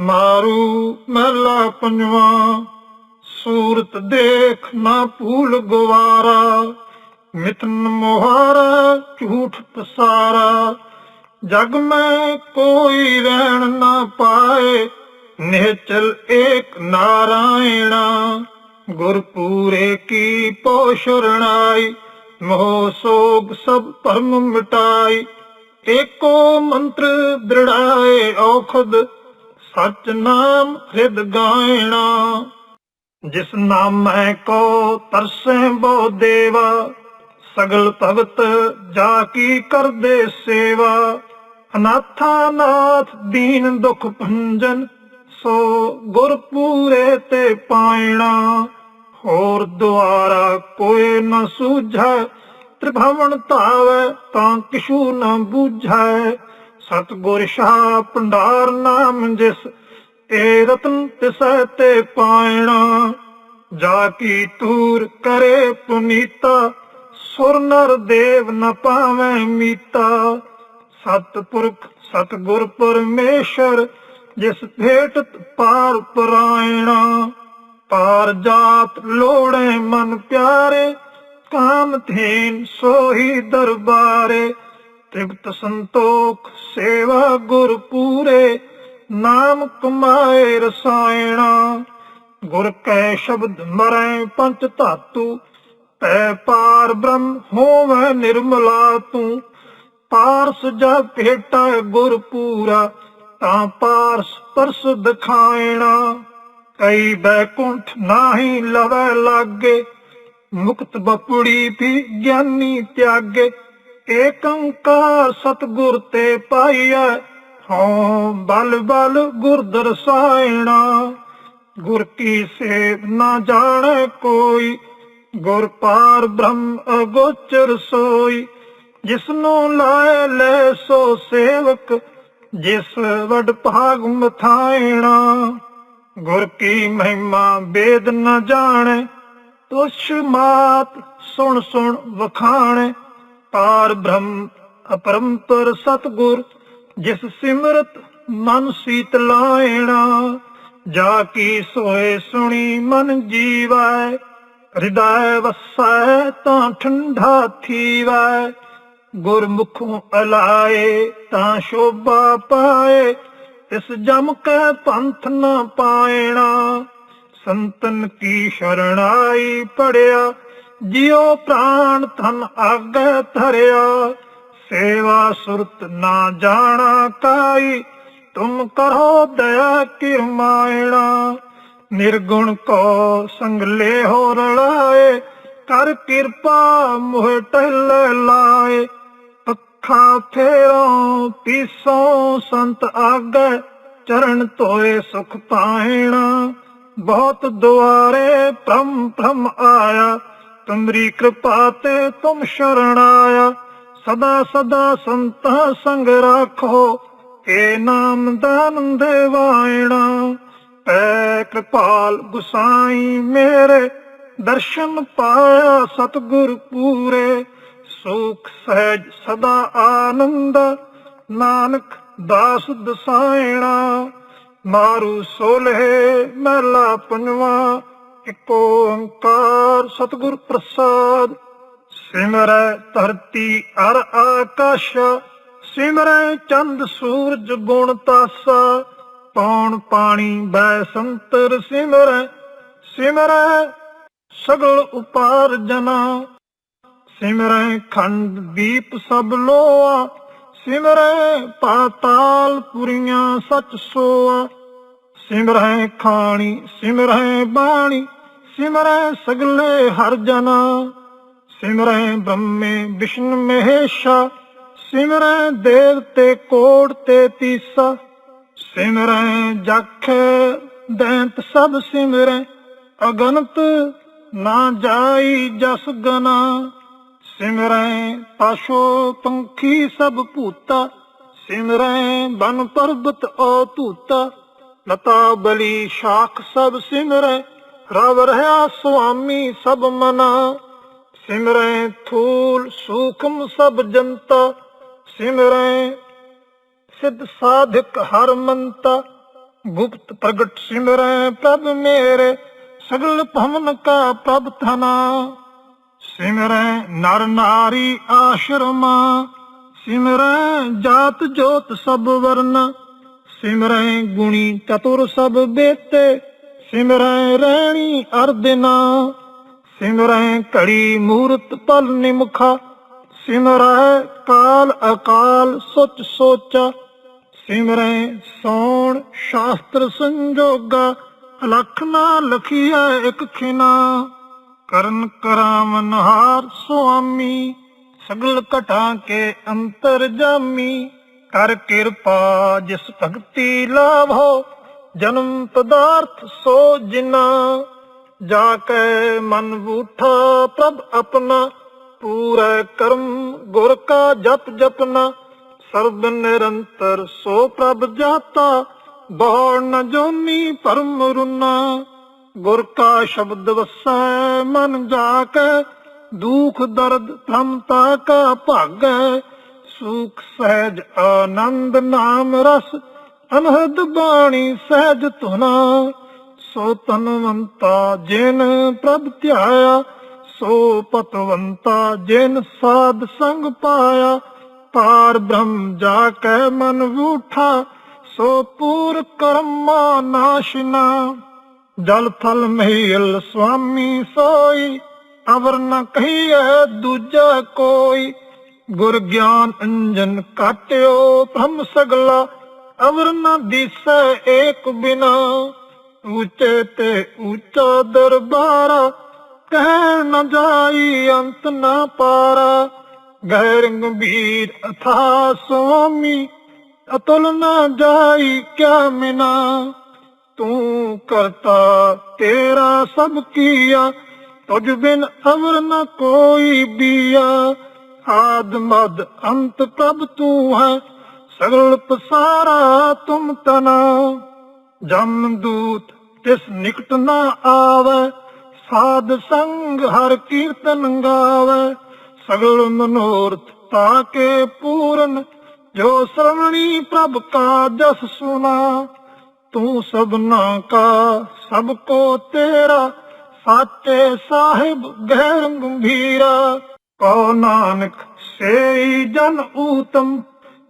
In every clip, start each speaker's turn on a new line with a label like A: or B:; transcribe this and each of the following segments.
A: ਮਾਰੂ ਮਹਿਲਾ ਪੰਜਵਾ, ਸੂਰਤ ਦੇਖ ਨਾ ਭੂਲ ਗਵਾਰਾ, ਮਿਤਨ ਮੋਹਾਰਾ ਝੂਠ ਪਸਾਰਾ, ਜਗ ਮੈਂ ਕੋਈ ਰਹਿਣ ਨਾ ਪਾਏ, ਨਿਹਚਲ ਏਕ ਨਾਰਾਇਣਾ, ਗੁਰਪੂਰੇ ਕੀ ਪੋਸ਼ਰਣਾਈ ਮੋਹ ਸੋਗ ਸਭ ਭਰਮ ਮਿਟਾਈ, ਏਕੋ ਮੰਤਰ ਦ੍ਰਿੜਾਏ ਔਖਦ ਸਚ ਨਾਮ ਹਿਰਦ ਗਾਇਣਾ, ਜਿਸ ਨਾਮੈ ਕੋ ਤਰਸੈ ਬੋ ਦੇਵਾ, ਸਗਲ ਭਗਤ ਜਾ ਕੀ ਕਰਦੇ ਸੇਵਾ, ਅਨਾਥਾ ਨਾਥ ਦੀਨ ਦੁਖ ਭੰਜਨ, ਸੋ ਗੁਰ ਪੂਰੇ ਤੇ ਪਾਇਣਾ, ਹੋਰ ਦੁਆਰਾ ਕੋਈ ਨ ਸੂਝੈ, ਤ੍ਰਿਭਵਨ ਧਾਵੈ ਤਾਂ ਕਿਛੂ ਨ ਬੂਝੈ। ਸਤਿਗੁਰ ਸ਼ਾਹ ਭੰਡਾਰ ਨਾਮ ਜਿਸ ਏ ਰਤਨ ਤਿਸੈ ਤੇ ਪਾਇਣਾ, ਜਾ ਕੀ ਤੂਰ ਕਰੇ ਪੁਨੀਤਾ, ਸੁਰ ਨਰ ਦੇਵ ਨ ਪਾਵੈ ਮੀਤਾ। ਸਤਿਪੁਰਖ ਸਤਿਗੁਰ ਪਰਮੇਸ਼ਰ ਜਿਸ ਭੇਟਤ ਪਾਰ ਪਰਾਇਣਾ, ਪਾਰ ਜਾਤ ਲੋੜੇ ਮਨ ਪਿਆਰੇ ਕਾਮ ਥੇਨ ਸੋਹੀ ਦਰਬਾਰੇ। ਤ੍ਰਿਪਤ ਸੰਤੋਖ ਸੇਵਾ ਗੁਰ ਪੂਰੇ ਨਾਮ ਕਮਾਏ ਰਸਾਇਣਾ। ਗੁਰ ਕੈ ਸ਼ਬਦ ਮਰੈ ਪੰਚ ਧਾਤੂ ਪੈ ਪਾਰ ਬ੍ਰਹਮ ਹੋਵੈ ਨਿਰਮਲਾ ਤੂੰ। ਪਾਰਸ ਜਾ ਭੇਟਾ ਗੁਰ ਪੂਰਾ, ਤਾਂ ਪਾਰਸ ਪਰਸ ਦਿਖਾਇਣਾ। ਕਈ ਬੈਕੁੰਠ ਨਾਹੀ ਲਵੈ ਲਾਗੇ, ਮੁਕਤ ਬਪੜੀ ਵੀ ਗਿਆਨੀ ਤਿਆਗੇ। ਏਕ ਓੰਕਾਰ ਸਤਿਗੁਰ ਤੇ ਪਾਈਐ, ਹਉ ਬਲ ਬਲ ਗੁਰ ਦਰਸਾਇਣਾ। ਗੁਰ ਕੀ ਸੇਵ ਨਾ ਜਾਣੈ ਕੋਈ, ਗੁਰ ਪਾਰ ਬ੍ਰਹਮ ਅਗੋਚਰ ਸੋਈ। ਜਿਸ ਨੂੰ ਲੈ ਸੋ ਸੇਵਕ, ਜਿਸ ਵਡ ਭਾਗ ਮਥਾਇਣਾ। ਗੁਰ ਕੀ ਮਹਿਮਾ ਬੇਦ ਨ ਜਾਣੈ, ਤੁਛ ਮਾਤ ਸੁਣ ਸੁਣ ਵਖਾਣੈ। ਪਾਰ ਬ੍ਰਹਮ ਅਪਰੰਪਰ ਸਤਗੁਰ, ਜਿਸ ਸਿਮਰਤ ਮਨ ਸੀਤ ਲਾਇਣਾ, ਜਾ ਕੀ ਸੋਏ ਸੁਣੀ ਮਨ ਜੀਵੈ, ਹਿਰਦੈ ਵਸੈ ਤਾਂ ਠੰਡਾ ਥੀਵੈ, ਗੁਰਮੁਖੋਂ ਅਲਾਏ ਤਾਂ ਸ਼ੋਭਾ ਪਾਏ, ਇਸ ਜਮ ਕੈ ਪੰਥ ਨਾ ਪਾਇਣਾ, ਸੰਤਨ ਕੀ ਸ਼ਰਣਾਈ ਪੜਿਆ ਜਿਉ ਪ੍ਰਾਣ ਧਨ ਆਗੇ ਧਰਿਆ, ਸੇਵਾ ਸੁਰਤ ਨਾ ਜਾਣਾ ਕਾਈ, ਤੁਮ ਕਰੋ ਦਇਆ ਕਿਰਮਾਇਣਾ ਨਿਰਗੁਣ ਕੋ ਸੰਗ ਲੈ ਹੋ ਰਲਾਏ, ਕਰ ਕਿਰਪਾ ਮੋਹ ਟਹਿਲ ਲਾਏ। ਪੱਖਾ ਫੇਰੋਂ ਪੀਸੋਂ ਸੰਤ ਆਗੇ ਚਰਨ ਧੋਏ ਸੁਖ ਪਾਇਣਾ। ਬਹੁਤ ਦੁਆਰੇ ਭ੍ਰਮ ਭ੍ਰਮ ਆਇਆ ਤੁਮਰੀ ਕਿਰਪਾ ਤੇ ਤੁਮ ਸ਼ਰਣ ਆਇਆ। ਸਦਾ ਸਦਾ ਸੰਤਾਂ ਸੰਗ ਰਾਖੋ ਏ ਨਾਮ ਦਾਨ ਦੇਵਾਇਣਾ ਪੈ ਕਿਰਪਾਲ ਗੁਸਾਈ ਮੇਰੇ, ਦਰਸ਼ਨ ਪਾਇਆ ਸਤਿਗੁਰ ਪੂਰੇ। ਸੁਖ ਸਹਿਜ ਸਦਾ ਆਨੰਦ, ਨਾਨਕ ਦਾਸ ਦਸਾਇਣਾ। ਮਾਰੂ ਸੋਲਹਿ ਮਹਿਲਾ ਪੰਜਵਾ ਇਕ ਓੰਕਾਰ ਸਤਿਗੁਰ ਪ੍ਰਸਾਦ, ਸਿਮਰੈ ਧਰਤੀ ਅਰ ਆਕਾਸ਼, ਸਿਮਰੈ ਚੰਦ ਸੂਰਜ ਗੁਣ ਤਾਸਾ, ਪੌਣ ਪਾਣੀ ਬੈ ਸੰਤਰ ਸਿਮਰੈ ਸਿਮਰੈ ਸਗਲ ਉਪਾਰਜਨਾ ਸਿਮਰੈ ਖੰਡ ਦੀਪ ਸਭ ਲੋਆ, ਸਿਮਰੈ ਪਾਤਾਲ ਪੁਰੀਆਂ ਸਚ ਸੋਆ, ਸਿਮਰੈ ਖਾਣੀ ਸਿਮਰੈ ਬਾਣੀ ਸਿਮਰੈ ਸਗਲੇ ਹਰ ਜਨਾ। ਸਿਮਰੈ ਬ੍ਰਹਮੇ ਵਿਸ਼ਨ ਮਹੇਸ਼ਾ। ਸਿਮਰੈ ਦੇਵ ਤੇ ਕੋਟ ਤੇ ਤੀਸਾ। ਸਿਮਰੈ ਜਖ ਦੈਂਤ ਸਭ ਸਿਮਰੈ। ਅਗਨਤ ਨਾ ਜਾਈ ਜਸ ਗਨਾ। ਸਿਮਰੈ ਪਾਸੋ ਪੰਖੀ ਸਭ ਭੂਤਾ। ਸਿਮਰੈ ਬਨ ਪਰਬਤ ਓ ਧੂਤਾ ਲਤਾ ਬਲੀ ਸ਼ਾਖ ਸਭ ਸਿਮਰੈ। ਰਵ ਰਹਾ ਸੁਆਮੀ ਸਭ ਮਨਾ। ਸਿਮਰੈ ਥੂਲ ਸੂਖਮ ਸਭ ਜਨਤਾ। ਸਿਮਰੈ ਸਿਧ ਸਾਧਕ ਹਰ ਮੰਤਾ। ਗੁਪਤ ਪ੍ਰਗਟ ਸਿਮਰੈ ਪ੍ਰਭ ਮੇਰੇ। ਸਗਲ ਭਵਨ ਕਾ ਪ੍ਰਭ ਥਨਾ ਸਿਮਰੈ ਨਰ ਨਾਰੀ ਆਸ਼ਰਮਾ। ਸਿਮਰੈ ਜਾਤ ਜੋਤ ਸਭ ਵਰਨ। ਸਿਮਰੈ ਗੁਣੀ ਚਤੁਰ ਸਭ ਬੇਤੇ। ਸਿਮਰੈ ਰਹਿਣੀ ਅਰਦਨਾ ਸਿਮਰੈ ਘੜੀ ਮੂਰਤ ਪਲ ਨਿਮਖਾ। ਸਿਮਰੈ ਕਾਲ ਅਕਾਲ ਸੁਚ ਸੋਚਾ। ਸਿਮਰੈ ਸੋਣ ਸ਼ਾਸਤਰ ਸੰਜੋਗਾ। ਲਖ ਨਾ ਲਖੀਐ ਇਕ ਖਿਨਾ। ਕਰਨ ਕਰਾਵਨ ਹਾਰ ਸੁਆਮੀ। ਸਗਲ ਘਟਾਂ ਕੇ ਅੰਤਰ ਜਾਮੀ। ਕਰ ਕਿਰਪਾ ਜਿਸ ਭਗਤੀ ਲਾਭੋ। ਜਨਮ ਪਦਾਰਥ ਸੋ ਜਿਨਾ ਜਾ ਕੇ ਮਨ ਬੂਠਾ ਪ੍ਰਭ ਆਪਣਾ, ਪੂਰਾ ਕਰਮ ਗੁਰ ਕਾ ਜਪ ਜਪਨਾ, ਸਰਬ ਨਿਰੰਤਰ ਸੋ ਪ੍ਰਭ ਜਾਤਾ, ਦੌੜ ਨ ਜੋਨੀ ਪਰਮ ਰੁਨਾ। ਗੁਰ ਕਾ ਸ਼ਬਦ ਵਸੈ ਮਨ ਜਾ ਕੇ ਦੁਖ ਦਰਦ ਭ੍ਰਮਤਾ ਕਾ ਭਾਗੈ। ਸੁਖ ਸਹਿਜ ਆਨੰਦ ਨਾਮ ਰਸ ਅਨਹਦ ਬਾਣੀ ਸਹਿਜ ਧੁਨਾ, ਸੋ ਤਨਵੰਤਾ ਜਿਨ ਪ੍ਰਭ ਧਿਆਇਆ, ਸੋ ਪਤਵੰਤਾ ਜਿਨ ਸਾਧ ਸੰਗ ਪਾਇਆ। ਪਾਰ ਬ੍ਰਹਮ ਜਾ ਕੇ ਮਨ ਉਠਾ ਸੋ ਪੂਰ ਕਰਮਾ ਨਾਸ਼ਨਾ ਜਲ ਥਲ ਮਹੀਲ ਸੁਆਮੀ ਸੋਈ, ਅਵਰ ਨ ਕਹੀਐ ਦੂਜਾ ਕੋਈ। ਗੁਰ ਗਿਆਨ ਅੰਜਨ ਕਾਟਿਓ ਬ੍ਰਹਮ ਸਗਲਾ ਅਵਰ ਨ ਦਿਸੈ ਏਕ ਬਿਨਾ। ਉੱਚੇ ਤੇ ਉੱਚਾ ਦਰਬਾਰਾ, ਕਹਿ ਨ ਜਾਈ ਅੰਤ ਨਾ ਪਾਰਾ। ਗਹਿਰ ਗੰਭੀਰ ਅਥਾ ਸੁਆਮੀ, ਅਤੁਲ ਨਾ ਜਾਈ ਕਿਆ ਮਿਨਾ। ਤੂੰ ਕਰਤਾ ਤੇਰਾ ਸਭ ਕੀਆ, ਤੁਝ ਬਿਨ ਅਵਰ ਨ ਕੋਈ ਬੀਆ। ਆਦ ਮਦ ਅੰਤ ਪ੍ਰਭ ਤੂੰ ਹੈ ਸਗਲ ਪਸਾਰਾ ਤੁਮ ਤਨਾ। ਜਮ ਦੂਤ ਤਿਸ ਨਿਕਟ ਨਾ ਆਵੇ, ਸਾਧ ਸੰਗ ਹਰ ਕੀਰਤਨ ਗਾਵੇ। ਸਗਲ ਮਨੋਰਥ ਤਾ ਕੇ ਪੂਰਨ, ਜੋ ਸਰਵਣੀ ਪ੍ਰਭ ਕਾ ਜਸ ਸੁਨਾ। ਤੂੰ ਸਭਨਾ ਕਾ ਸਭ ਕੋ ਤੇਰਾ, ਸਾਚੇ ਸਾਹਿਬ ਗਹਿਰ ਗੰਭੀਰਾ। ਕੋ ਨਾਨਕ ਸੇਈ ਜਨ ਊਤਮ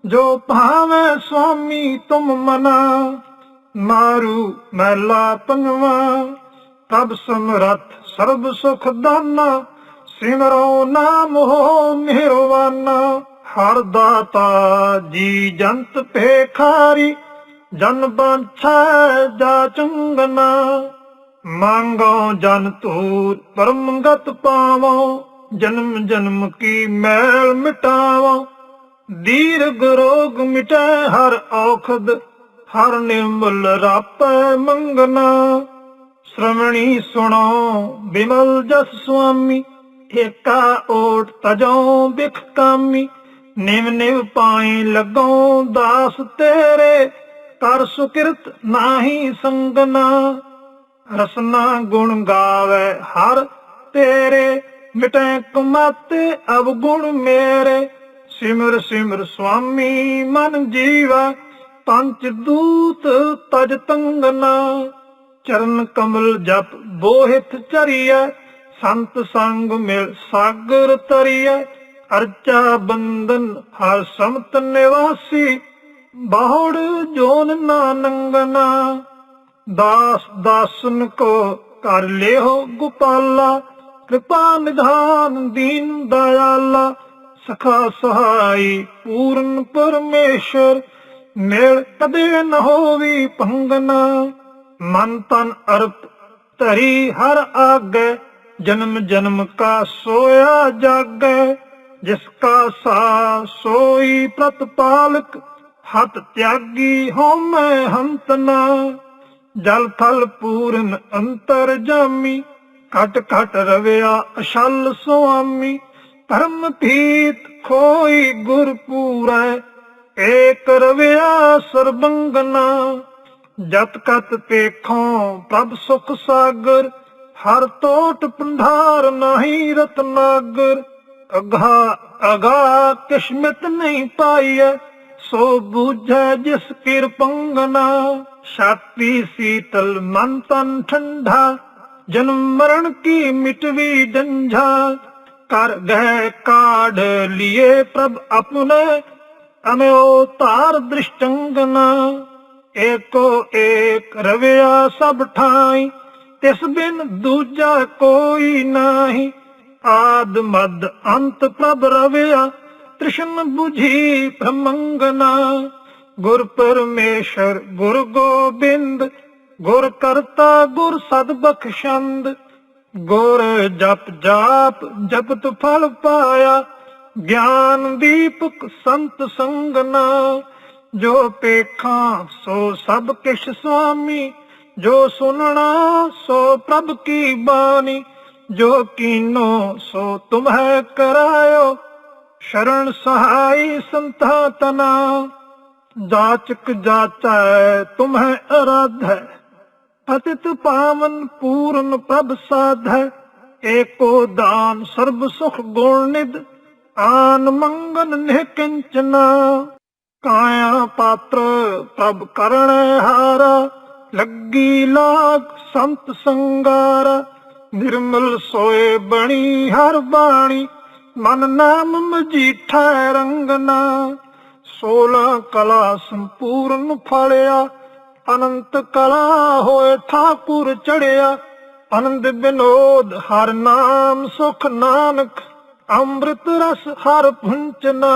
A: ਜੋ ਭਾਵੇ ਸੁਆਮੀ ਤੁਮ ਮਨਾ, ਮਾਰੂ ਮਹਿਲਾ ਪੰਜਵਾ। ਤਬ ਸਮਰਥ ਸਰਬ ਸੁਖ ਦਾਨਾ, ਸਿਮਰੋ ਨਾਮ ਹੋ ਮਿਹਰਵਾਨਾ ਹਰ ਦਾਤਾ ਜੀ ਜੰਤ ਭੇਖਾਰੀ, ਜਨ ਬਾਂਛੈ ਜਾ ਚੁੰਗਨਾ। ਮੰਗੋ ਜਨ ਤੂਰ ਪਰਮਗਤ ਪਾਵੋ, ਜਨਮ ਜਨਮ ਕੀ ਮੈਲ ਮਿਟਾਵੋ। ਦੀਰਘ ਰੋਗ ਮਿਟੈ ਹਰ ਔਖਦ, ਹਰ ਨਿਰਮਲ ਰਾਪੈ ਮੰਗਨਾ। ਸ਼੍ਰਵਣੀ ਸੁਣੋ ਬਿਮਲ ਜਸ ਸੁਆਮੀ, ਏਕਾ ਓਟ ਤਜੋ ਬਿਖ ਕਾਮੀ। ਨਿਵ ਨਿਵ ਪਾਈ ਲੱਗੋ ਦਾਸ ਤੇਰੇ, ਕਰ ਸੁਕਿਰਤ ਨਾਹੀ ਸੰਗਨਾ। ਰਸਨਾ ਗੁਣ ਗਾਵੇ ਹਰ ਤੇਰੇ, ਮਿਟੈ ਕਮਾਤੇ ਅਵਗੁਣ ਮੇਰੇ। ਸਿਮਰ ਸਿਮਰ ਸੁਆਮੀ ਮਨ ਜੀਵਾ ਪੰਚ ਦੂਤ ਤਜ ਤੰਗਨਾ। ਚਰਨ ਕਮਲ ਜਪ ਬੋਹਿਤ ਚਰੀਐ, ਸੰਤ ਸੰਗ ਮਿਲ ਸਾਗਰ ਤਰੀਐ। ਅਰਚਾ ਬੰਦਨ ਹਰ ਸਮਤ ਨਿਵਾਸੀ, ਬਾਹੜ ਜੋਨ ਨਾ ਨੰਗਨਾ। ਦਾਸ ਦਾਸਨ ਕੋ ਕਰ ਲਿਓ ਗੋਪਾਲਾ, ਕਿਰਪਾ ਨਿਧਾਨ ਦੀਨ ਦਇਆਲਾ। ਸਖਾ ਸਹਾਈ, ਪੂਰਨ ਪਰਮੇਸ਼ਰ ਮੇਲ ਕਦੇ ਨ ਹੋਵੀ ਭੰਗਨਾ ਮਨ ਤਨ ਅਰਪ ਧਰੀ ਹਰ ਆਗੇ, ਜਨਮ ਜਨਮ ਕਾ ਸੋਇਆ ਜਾਗੇ। ਜਿਸ ਕਾ ਸਾ ਸੋਈ ਪ੍ਰਤਪਾਲਕ ਹਤ ਤਿਆਗੀ ਹਉਮੈ ਹੰਤਨਾ। ਜਲ ਥਲ ਪੂਰਨ ਅੰਤਰ ਜਾਮੀ, ਘਟ ਘਟ ਰਵਿਆ ਅਸ਼ਲ ਸੁਆਮੀ। ਧਰਮ ਭੀਤ ਖੋਈ ਗੁਰ ਪੂਰੈ ਏਕ ਰਵਿਆ ਸਰਬੰਗਨਾ। ਜਤ ਕਤ ਪੇਖੋਂ ਪ੍ਰਭ ਸੁਖ ਸਾਗਰ, ਹਰ ਟੋਟ ਪੰਧਾਰ ਨਹੀਂ ਰਤਨਾਗਰ ਅਗਾ ਅਗਾ ਕਿਸਮਤ ਨਹੀਂ ਪਾਈਐ, ਸੋ ਬੂਝੈ ਜਿਸ ਕਿਰਪੰਗਨਾ ਛਾਤੀ ਸੀਤਲ ਮਨ ਤਨ ਠੰਡਾ ਜਨਮ ਮਰਨ ਕੀ ਮਿਟਵੀ ਡੰਝਾ। ਕਰ ਗਏ ਕਾਢ ਲਿਏ ਪ੍ਰਭ ਆਪਣੇ ਅਮਿਓ ਤਾਰ ਦ੍ਰਿਸ਼ਟੰਗਨਾ। ਏਕੋ ਏਕ ਰਵਿਆ ਸਭ ਠਾਈ, ਤਿਸ ਬਿਨ ਦੂਜਾ ਕੋਈ ਨਾਹੀ। ਆਦ ਮਦ ਅੰਤ ਪ੍ਰਭ ਰਵਿਆ, ਤ੍ਰਿਸ਼ਨ 부ਝੀ ਭ੍ਰਮੰਗਨਾ। ਗੁਰ ਪਰਮੇਸ਼ਰ ਗੁਰ ਗੋਬਿੰਦ, ਗੁਰ ਕਰਤਾ ਗੁਰ ਸਦ ਬਖਸ਼ੰਦ। ਗੁਰ ਜਪ ਜਾਪ ਜਪਤ ਫਲ ਪਾਇਆ। ਗਿਆਨ ਦੀਪਕ ਸੰਤ ਸੰਗਨਾ, ਜੋ ਪੇਖਾਂ ਸੋ ਸਭ ਕਿਛ ਸੁਆਮੀ। ਜੋ ਸੁਨਣਾ ਸੋ ਪ੍ਰਭ ਕੀ ਬਾਣੀ, ਜੋ ਕੀਨੋ ਸੋ ਤੁਮਹਿ ਕਰਾਇਓ। ਸ਼ਰਨ ਸਹਾਈ ਸੰਤਾ ਤਨਾ ਜਾਚਕ ਜਾਚੈ ਤੁਮਹਿ ਅਰਾਧੈ। ਪਤਿਤ ਪਾਵਨ ਪੂਰਨ ਪ੍ਰਭ ਸਾਧੈ, ਏਕੋ ਦਾਨ ਸਰਬ ਸੁਖ ਗੁਣ ਨਿਦ ਆਨ ਮੰਗਨ ਨਿਹ ਕਿੰਚਨਾ ਕਾਇਆ ਪਾਤਰ ਪ੍ਰਭ ਕਰਣ ਹਾਰਾ, ਲੱਗੀ ਲਾਗ ਸੰਤ ਸੰਗਾਰਾ। ਨਿਰਮਲ ਸੋਏ ਬਣੀ ਹਰ ਬਾਣੀ, ਮਨ ਨਾਮ ਮਜੀਠਾ ਰੰਗਨਾ। 16 ਕਲਾ ਸੰਪੂਰਨ ਫਲਿਆ ਅਨੰਤ ਕਲਾ ਹੋਏ ਠਾਕੁਰ ਚੜਿਆ ਅਨੰਦ ਬਿਨੋਦ ਹਰ ਨਾਮ ਸੁਖ ਨਾਨਕ, ਅੰਮ੍ਰਿਤ ਰਸ ਹਰ ਪੁੰਚਨਾ।